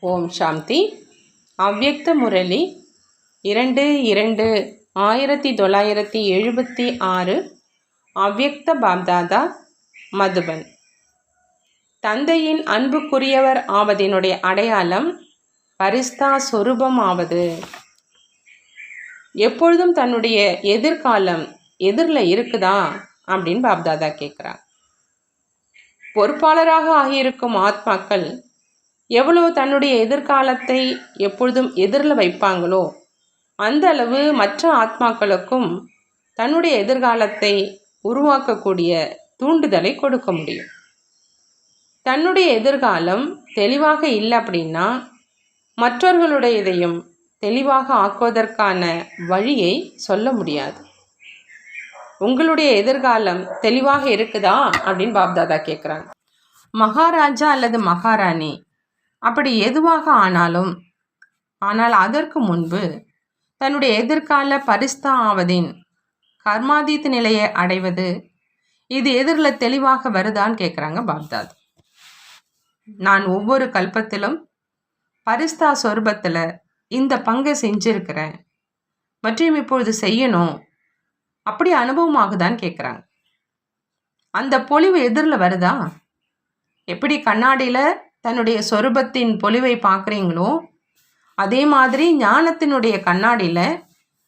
ஓம் சாந்தி. அவ்யக்த முரளி. இரண்டு இரண்டு ஆயிரத்தி தொள்ளாயிரத்தி எழுபத்தி ஆறு. அவ்யக்த பாப்தாதா மதுபன். தந்தையின் அன்புக்குரியவர் ஆவதினுடைய அடையாளம் பரிஸ்தா சொரூபம் ஆவது எப்பொழுதும் தன்னுடைய எதிர்காலம் எதிரில் இருக்குதா? அப்படின்னு பாப்தாதா கேட்குறார். பொறுப்பாளராக ஆகியிருக்கும் ஆத்மாக்கள் எவ்வளவு தன்னுடைய எதிர்காலத்தை எப்பொழுதும் எதிரில் வைப்பாங்களோ அந்த அளவு மற்ற ஆத்மாக்களுக்கும் தன்னுடைய எதிர்காலத்தை உருவாக்கக்கூடிய தூண்டுதலை கொடுக்க முடியும். தன்னுடைய எதிர்காலம் தெளிவாக இல்லை அப்படின்னா மற்றவர்களுடைய இதையும் தெளிவாக ஆக்குவதற்கான வழியை சொல்ல முடியாது. உங்களுடைய எதிர்காலம் தெளிவாக இருக்குதா அப்படின்னு பாப்தாதா கேட்குறாங்க மகாராஜா அல்லது மகாராணி அப்படி எதுவாக ஆனாலும் ஆனால் அதற்கு முன்பு தன்னுடைய எதிர்கால பரிஸ்தா ஆவதின் கர்மாதீத் நிலையை அடைவது இது எதிரில் தெளிவாக வருதான்னு கேட்குறாங்க பாப்தாத் நான் ஒவ்வொரு கல்பத்திலும் பரிஸ்தா சொரூபத்தில் இந்த பங்கை செஞ்சிருக்கிறேன். மற்றும் இப்பொழுது செய்யணும். அப்படி அனுபவமாகுதான்னு கேட்குறாங்க அந்த பொழிவு எதிரில் வருதா? எப்படி கண்ணாடியில் தன்னுடைய சொரூபத்தின் பொலிவை பார்க்குறீங்களோ? அதே மாதிரி ஞானத்தினுடைய கண்ணாடியில்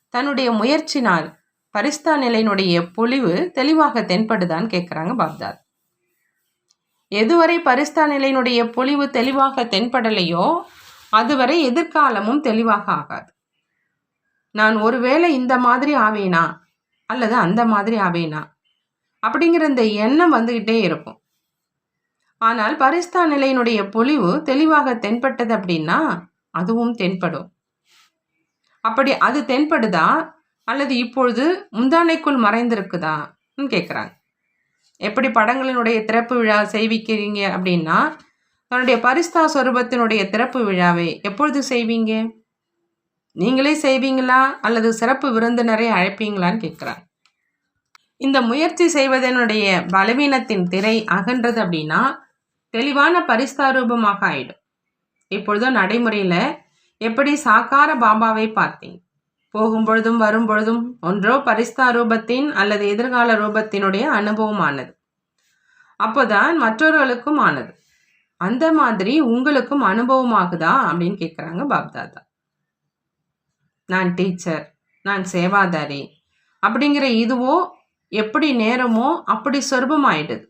தன்னுடைய முயற்சினால் பரிஸ்தா நிலையினுடைய பொலிவு தெளிவாக தென்படுதான்னு கேட்குறாங்க பாக்தாத் எதுவரை பரிஸ்தா நிலையினுடைய பொலிவு தெளிவாக தென்படலையோ அதுவரை எதிர்காலமும் தெளிவாக ஆகாது. நான் ஒருவேளை இந்த மாதிரி ஆவேனா? அல்லது அந்த மாதிரி ஆவேனா? அப்படிங்கிற இந்த எண்ணம் வந்துக்கிட்டே இருக்கும். ஆனால் பரிஸ்தா நிலையினுடைய பொலிவு தெளிவாக தென்பட்டது அப்படின்னா அதுவும் தென்படும். அப்படி அது தென்படுதா? அல்லது இப்பொழுது முந்தானைக்குள் மறைந்திருக்குதா? கேட்குறாங்க எப்படி படங்களினுடைய திறப்பு விழா செய்விக்கிறீங்க அப்படின்னா தன்னுடைய பரிஸ்தா சொரூபத்தினுடைய திறப்பு விழாவை எப்பொழுது செய்வீங்க? நீங்களே செய்வீங்களா? அல்லது சிறப்பு விருந்தினரை அழைப்பீங்களான்னு கேட்குறாங்க இந்த முயற்சி செய்வதனுடைய பலவீனத்தின் திரை அகன்றது அப்படின்னா தெளிவான பரிஸ்தாரூபமாக ஆயிடும். இப்பொழுது நடைமுறையில் எப்படி சாக்கார பாபாவை பார்த்தேன் போகும் பொழுதும் வரும் பொழுதும் ஒன்றோ பரிஸ்தா ரூபத்தின் அல்லது எதிர்கால ரூபத்தினுடைய அனுபவம் ஆனது அப்போதான் மற்றவர்களுக்கும் ஆனது. அந்த மாதிரி உங்களுக்கும் அனுபவமாகுதா அப்படின்னு கேட்குறாங்க பாப்தாதா. நான் டீச்சர் நான் சேவாதாரி அப்படிங்கிற இதுவோ எப்படி நேரமோ அப்படி சொர்பமாயிடுது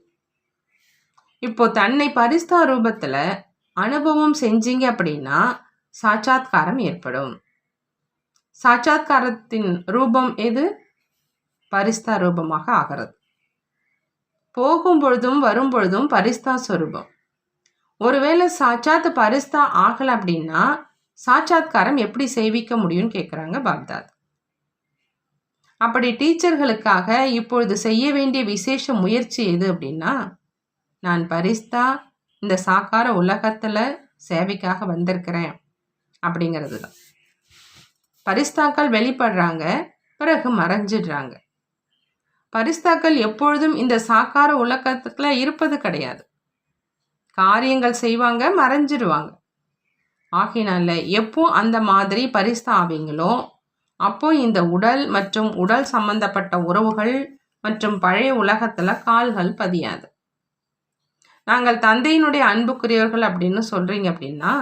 இப்போ தன்னை பரிஸ்தா ரூபத்தில் அனுபவம் செஞ்சீங்க அப்படின்னா சாட்சாத்காரம் ஏற்படும். சாட்சாத்காரத்தின் ரூபம் எது? பரிஸ்தா ரூபமாக ஆகிறது. போகும் பொழுதும் வரும் பொழுதும் பரிஸ்தா ஸ்வரூபம் ஒருவேளை சாட்சாத் பரிஸ்தா ஆகலை அப்படின்னா சாட்சாத்காரம் எப்படி செய்விக்க முடியும்னு கேட்குறாங்க பாக்தாத். அப்படி டீச்சர்களுக்காக இப்பொழுது செய்ய வேண்டிய விசேஷ முயற்சி எது அப்படின்னா நான் பரிஸ்தா இந்த சாக்கார உலகத்தில் சேவைக்காக வந்திருக்கிறேன் அப்படிங்கிறது தான் பரிஸ்தாக்கள் வெளிப்படுறாங்க பிறகு மறைஞ்சிடுறாங்க. பரிஸ்தாக்கள் எப்பொழுதும் இந்த சாக்கார உலகத்தில் இருப்பது கிடையாது. காரியங்கள் செய்வாங்க மறைஞ்சிடுவாங்க. ஆகினால எப்போ அந்த மாதிரி பரிஸ்தா ஆவீங்களோ அப்போ இந்த உடல் மற்றும் உடல் சம்பந்தப்பட்ட உறவுகள் மற்றும் பழைய உலகத்தில் கால்கள் பதியாது. நாங்கள் தந்தையினுடைய அன்புக்குரியவர்கள் அப்படின்னு சொல்கிறீங்க அப்படின்னா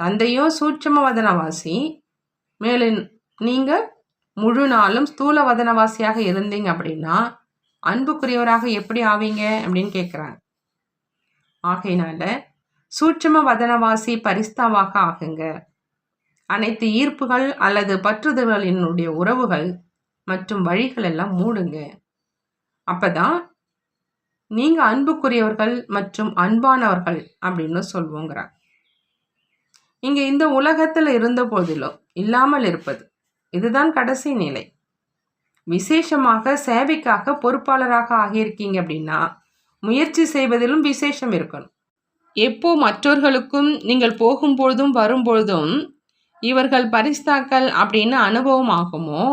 தந்தையும் சூட்சம வதனவாசி மேலும் நீங்கள் முழு நாளும் ஸ்தூல வதனவாசியாக இருந்தீங்க அப்படின்னா அன்புக்குரியவராக எப்படி ஆவீங்க அப்படின்னு கேட்குறாங்க ஆகையினால சூட்சம வதனவாசி பரிஸ்தாவாக ஆகுங்க. அனைத்து ஈர்ப்புகள் அல்லது பற்றுதல்களினுடைய உறவுகள் மற்றும் வழிகள் எல்லாம் மூடுங்க. அப்பதான் நீங்க அன்புக்குரியவர்கள் மற்றும் அன்பானவர்கள் அப்படின்னு சொல்வோங்கிறார் இங்க இந்த உலகத்துல இருந்த போதிலும் இல்லாமல் இருப்பது. இதுதான் கடைசி நிலை. விசேஷமாக சேவைக்காக பொறுப்பாளராக ஆகியிருக்கீங்க அப்படின்னா முயற்சி செய்வதிலும் விசேஷம் இருக்கணும். எப்போ மற்றவர்களுக்கும் நீங்கள் போகும்பொழுதும் வரும்பொழுதும் இவர்கள் பரிஸ்தாக்கள் அப்படின்னு அனுபவம் ஆகுமோ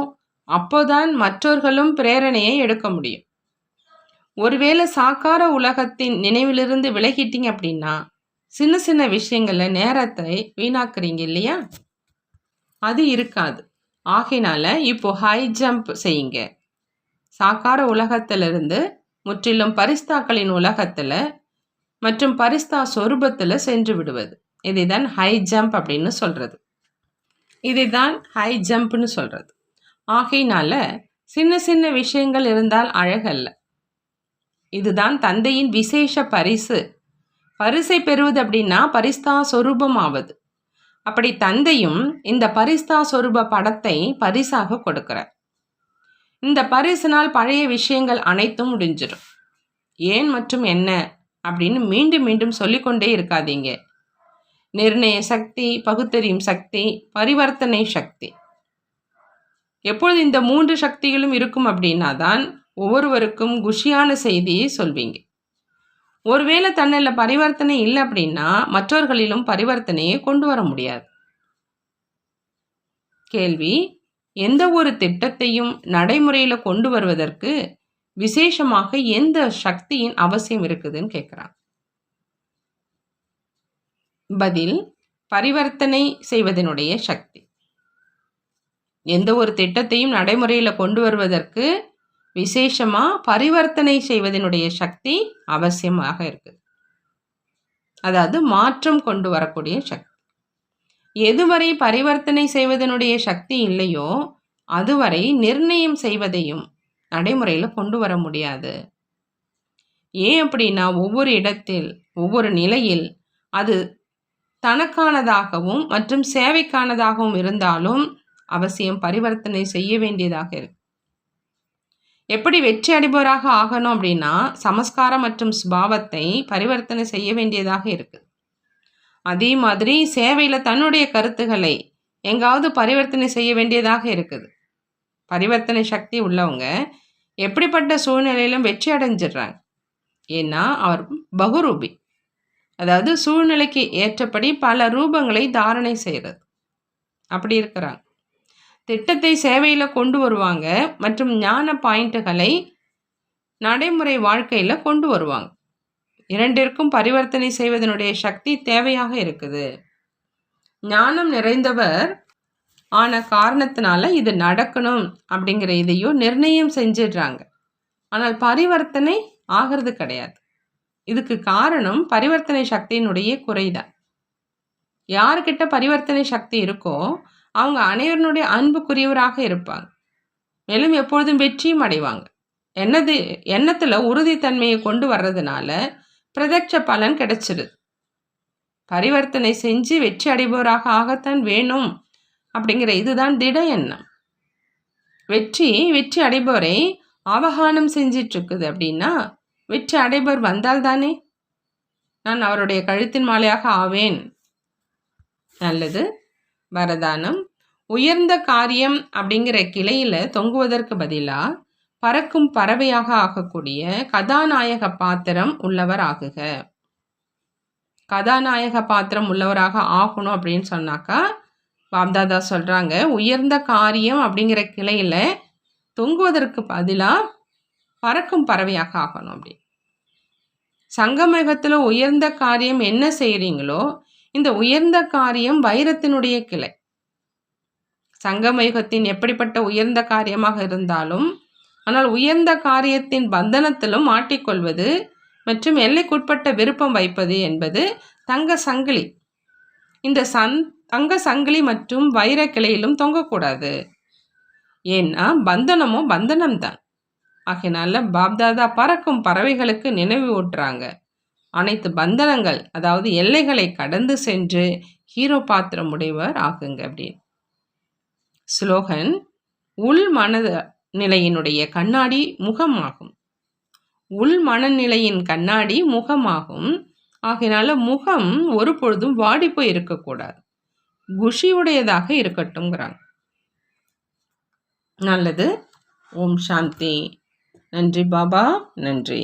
அப்போதான் மற்றவர்களும் பிரேரணையை எடுக்க முடியும். ஒருவேளை சாக்கார உலகத்தின் நினைவிலிருந்து விலகிட்டீங்க அப்படின்னா சின்ன சின்ன விஷயங்களில் நேரத்தை வீணாக்குறீங்க இல்லையா? அது இருக்காது. ஆகையினால இப்போ ஹை ஜம்ப் செய்யுங்க. சாக்கார உலகத்திலிருந்து முற்றிலும் பரிஸ்தாக்களின் உலகத்தில் மற்றும் பரிஸ்தா சொரூபத்தில் சென்று விடுவது. இதைதான் ஹை ஜம்ப் அப்படின்னு சொல்கிறது இதைதான் ஹை ஜம்ப்னு சொல்கிறது ஆகையினால சின்ன சின்ன விஷயங்கள் இருந்தால் அழகல்ல. இதுதான் தந்தையின் விசேஷ பரிசு. பரிசை பெறுவது அப்படின்னா பரிஸ்தா சொரூபம் ஆவது அப்படி தந்தையும் இந்த பரிஸ்தா சொரூப படத்தை பரிசாக கொடுக்கிறார். இந்த பரிசினால் பழைய விஷயங்கள் அனைத்தும் முடிஞ்சிடும். ஏன் மற்றும் என்ன அப்படின்னு மீண்டும் மீண்டும் சொல்லிக்கொண்டே இருக்காதீங்க. நிர்ணய சக்தி பகுத்தறியும் சக்தி பரிவர்த்தனை சக்தி. எப்பொழுது இந்த மூன்று சக்திகளும் இருக்கும் அப்படின்னா தான் ஒவ்வொருவருக்கும் குஷியான செய்தியை சொல்வீங்க. ஒருவேளை தன்னில் பரிவர்த்தனை இல்லை அப்படின்னா மற்றவர்களிலும் பரிவர்த்தனையை கொண்டு வர முடியாது. கேள்வி எந்த ஒரு திட்டத்தையும் நடைமுறையில் கொண்டு வருவதற்கு விசேஷமாக எந்த சக்தியின் அவசியம் இருக்குதுன்னு கேட்குறான் பதில் பரிவர்த்தனை செய்வதனுடைய சக்தி. எந்த ஒரு திட்டத்தையும் நடைமுறையில் கொண்டு வருவதற்கு விசேஷமாக பரிவர்த்தனை செய்வதனுடைய சக்தி அவசியமாக இருக்குது. அதாவது மாற்றம் கொண்டு வரக்கூடிய சக்தி. எதுவரை பரிவர்த்தனை செய்வதனுடைய சக்தி இல்லையோ அதுவரை நிர்ணயம் செய்வதையும் நடைமுறையில் கொண்டு வர முடியாது. ஏன் அப்படின்னா ஒவ்வொரு இடத்தில் ஒவ்வொரு நிலையில் அது தனக்கானதாகவும் மற்றும் சேவைக்கானதாகவும் இருந்தாலும் அவசியம் பரிவர்த்தனை செய்ய வேண்டியதாக இருக்கு. எப்படி வெற்றி அடைபவராக ஆகணும் அப்படின்னா சமஸ்காரம் மற்றும் சுபாவத்தை பரிவர்த்தனை செய்ய வேண்டியதாக இருக்குது அதே மாதிரி சேவையில் தன்னுடைய கருத்துக்களை எங்காவது பரிவர்த்தனை செய்ய வேண்டியதாக இருக்குது. பரிவர்த்தனை சக்தி உள்ளவங்க எப்படிப்பட்ட சூழ்நிலையிலும் வெற்றி அடைஞ்சிடுறாங்க. ஏன்னா அவர் பகுரூபி. அதாவது சூழ்நிலைக்கு ஏற்றபடி பல ரூபங்களை தாரணை செய்கிறது அப்படி இருக்கிறாங்க. திட்டத்தை சேவையில் கொண்டு வருவாங்க. மற்றும் ஞான பாயிண்ட்டுகளை நடைமுறை வாழ்க்கையில் கொண்டு வருவாங்க. இரண்டிற்கும் பரிவர்த்தனை செய்வதனுடைய சக்தி தேவையாக இருக்குது. ஞானம் நிறைந்தவர் ஆன காரணத்தினால இது நடக்கணும் அப்படிங்கிற இதையும் நிர்ணயம் செஞ்சிடுறாங்க. ஆனால் பரிவர்த்தனை ஆகிறது கிடையாது. இதுக்கு காரணம் பரிவர்த்தனை சக்தியினுடைய குறைதான். யாருக்கிட்ட பரிவர்த்தனை சக்தி இருக்கோ அவங்க அனைவருடைய அன்புக்குரியவராக இருப்பாங்க. மேலும் எப்பொழுதும் வெற்றியும் அடைவாங்க. என்னது எண்ணத்தில் உறுதித்தன்மையை கொண்டு வர்றதுனால பிரதட்ச பலன் கிடைச்சிடுது பரிவர்த்தனை செஞ்சு வெற்றி அடைபவராக ஆகத்தான் வேணும் அப்படிங்கிற இதுதான் திட எண்ணம். வெற்றி வெற்றி அடைபவரை அவகானம் செஞ்சிட்ருக்குது அப்படின்னா வெற்றி அடைபவர் வந்தால் தானே நான் அவருடைய கழுத்தின் மாலையாக ஆவேன். நல்லது. வரதானம். உயர்ந்த காரியம் அப்படிங்கிற கிளையில் தொங்குவதற்கு பதிலாக பறக்கும் பறவையாக ஆகக்கூடிய கதாநாயக பாத்திரம் உள்ளவர் ஆகுக. கதாநாயக பாத்திரம் உள்ளவராக ஆகணும் அப்படின்னு சொன்னாக்கா பாப்தாதா சொல்கிறாங்க உயர்ந்த காரியம் அப்படிங்கிற கிளையில் தொங்குவதற்கு பதிலாக பறக்கும் பறவையாக ஆகணும் அப்படி. சங்கமேகத்தில் உயர்ந்த காரியம் என்ன செய்கிறீங்களோ இந்த உயர்ந்த காரியம் வைரத்தினுடைய கிளை. சங்கமயுகத்தின் எப்படிப்பட்ட உயர்ந்த காரியமாக இருந்தாலும் ஆனால் உயர்ந்த காரியத்தின் பந்தனத்திலும் மாட்டிக்கொள்வது மற்றும் எல்லைக்குட்பட்ட விருப்பம் வைப்பது என்பது தங்க சங்கிலி. இந்த சந் தங்க சங்கிலி மற்றும் வைர கிளையிலும் தொங்கக்கூடாது. ஏன்னா பந்தனமும் பந்தனம்தான். ஆகையினால பாப்தாதா பறக்கும் பறவைகளுக்கு நினைவு ஊட்டுறாங்க. அனைத்து பந்தனங்கள் அதாவது எல்லைகளை கடந்து சென்று ஹீரோ பாத்திரம் உடையவர் ஆகுங்க அப்படின்னு ஸ்லோகன் உள் மனத நிலையினுடைய கண்ணாடி முகமாகும். உள் மனநிலையின் கண்ணாடி முகமாகும். ஆகையினால முகம் ஒரு பொழுதும் வாடி போய் இருக்கக்கூடாது. குஷியுடையதாக இருக்கட்டும்ங்கிறாங்க. நல்லது. ஓம் சாந்தி. நன்றி பாபா. நன்றி.